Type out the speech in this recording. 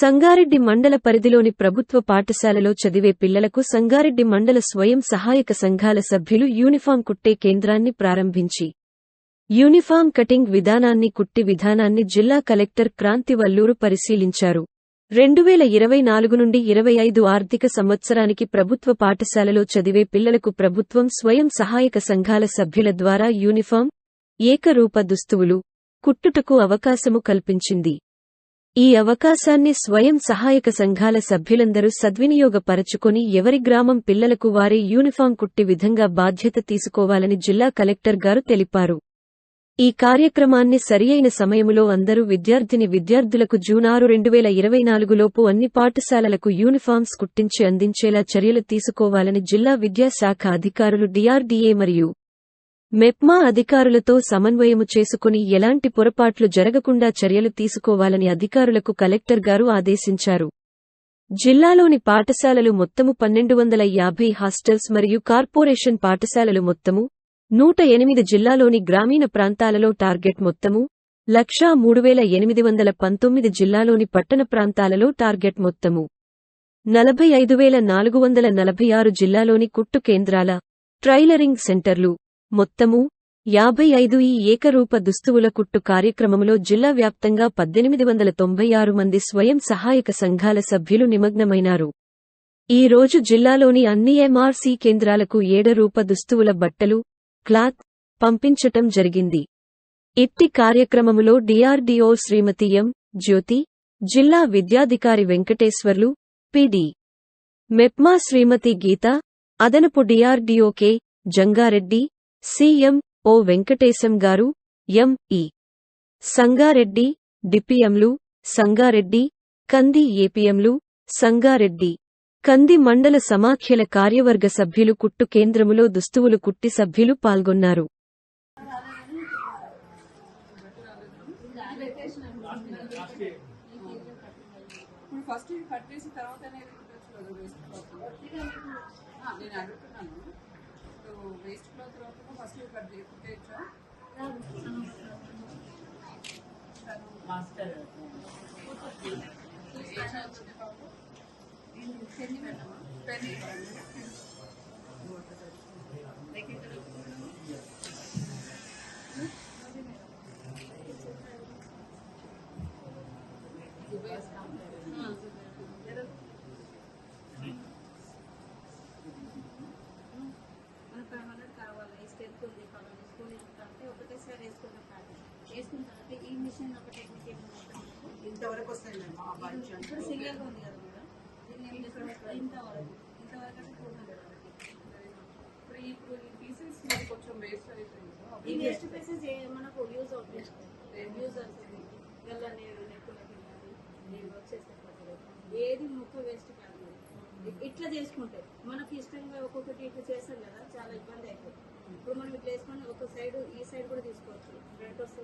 సంగారెడ్డి మండల పరిధిలోని ప్రభుత్వ పాఠశాలలో చదివే పిల్లలకు సంగారెడ్డి మండల స్వయం సహాయక సంఘాల సభ్యులు యూనిఫాం కుట్టే కేంద్రాన్ని ప్రారంభించి యూనిఫాం కటింగ్ విధానాన్ని కుట్టి విధానాన్ని జిల్లా కలెక్టర్ క్రాంతి వల్లూరు పరిశీలించారు. రెండువేల ఇరవై నాలుగు నుండి ఇరవై ఐదు ఆర్థిక సంవత్సరానికి ప్రభుత్వ పాఠశాలలో చదివే పిల్లలకు ప్రభుత్వం స్వయం సహాయక సంఘాల సభ్యుల ద్వారా యూనిఫాం ఏకరూప దుస్తువులు కుట్టుటకు అవకాశము కల్పించింది. ఈ అవకాశాన్ని స్వయం సహాయక సంఘాల సభ్యులందరూ సద్వినియోగపరచుకొని ఎవరి గ్రామం పిల్లలకు వారే యూనిఫాం కుట్టి విధంగా బాధ్యత తీసుకోవాలని జిల్లా కలెక్టర్ గారు తెలిపారు. ఈ కార్యక్రమాన్ని సరియైన సమయములో అందరూ విద్యార్థిని విద్యార్థులకు జూన్ ఆరు రెండు వేల ఇరవై నాలుగులోపు అన్ని పాఠశాలలకు యూనిఫామ్స్ కుట్టించి అందించేలా చర్యలు తీసుకోవాలని జిల్లా విద్యాశాఖ అధికారులు డిఆర్డీఏ మరియు మెప్మా అధికారులతో సమన్వయము చేసుకుని ఎలాంటి పొరపాట్లు జరగకుండా చర్యలు తీసుకోవాలని అధికారులకు కలెక్టర్ గారు ఆదేశించారు. జిల్లాలోని పాఠశాలలు మొత్తము పన్నెండు వందల యాభై హాస్టల్స్ మరియు కార్పొరేషన్ పాఠశాలలు మొత్తము నూట ఎనిమిది జిల్లాలోని గ్రామీణ ప్రాంతాలలో టార్గెట్ మొత్తము లక్షా మూడు వేల ఎనిమిది వందల పంతొమ్మిది జిల్లాలోని పట్టణ ప్రాంతాలలో టార్గెట్ మొత్తము నలభై ఐదు వేల నాలుగు వందల నలభై ఆరు జిల్లాలోని కుట్టు కేంద్రాల ట్రైలరింగ్ సెంటర్లు మొత్తము యాభై ఐదు ఈ ఏకరూప దుస్తువుల కుట్టు కార్యక్రమంలో జిల్లా వ్యాప్తంగా పద్దెనిమిది వందల తొంభై ఆరు మంది స్వయం సహాయక సంఘాల సభ్యులు నిమగ్నమైనారు. ఈ రోజు జిల్లాలోని అన్ని ఎంఆర్సీ కేంద్రాలకు ఏడరూప దుస్తువుల బట్టలు క్లాత్ పంపించటం జరిగింది. ఇట్టి కార్యక్రమములో డిఆర్డీఓ శ్రీమతి ఎం. జ్యోతి జిల్లా విద్యాధికారి వెంకటేశ్వర్లు పిడి మెప్మా శ్రీమతి గీత అదనపు DRDO K. Jangareddy CM O Venkatesham garu ME Sangareddy డిపిఎంలు Sangareddy కంది ఏపీఎంలు సంగారెడ్డి కంది మండల సమాఖ్యల కార్యవర్గ సభ్యులు కుట్టు కేంద్రములో దుస్తువులు కుట్టి సభ్యులు పాల్గొన్నారు. ఫస్ట్ కట్ తర్వాత నేను అడుగుతున్నాను. ఇప్పుడు వేస్ట్ క్లాత్ తర్వాత ఫస్ట్ కట్ మాస్టర్. పెన్ ఒక టెక్నిక్ ఇంతవరకు వస్తాయి ఇప్పుడు సింగిల్గా ఉంది కదా మేడం. దీన్ని ఏం చేస్తాం ఇంతవరకు. ఇంతవరకు అంటే టూ హండ్రెడ్ ఇప్పుడు ఇప్పుడు ఈ పీసెస్ కొంచెం వేస్ట్ అయిపోయింది ఈ వేస్ట్ పీసెస్ మనకు యూజ్ అవుతుంది యూజ్ అవుతుంది గల్ల నేను నెక్కులకి కానీ నేను వచ్చేస్తే ఏది ముక్క వేస్ట్ కాదు. ఇట్లా చేసుకుంటే మనకి ఇష్టంగా ఒక్కొక్కటి ఇట్లా చేస్తాం కదా చాలా ఇబ్బంది అయిపోతుంది. ఇప్పుడు మనం ఇట్లా వేసుకొని ఒక సైడ్ ఈ సైడ్ కూడా తీసుకోవచ్చు. ఫ్రంట్ వస్తుంది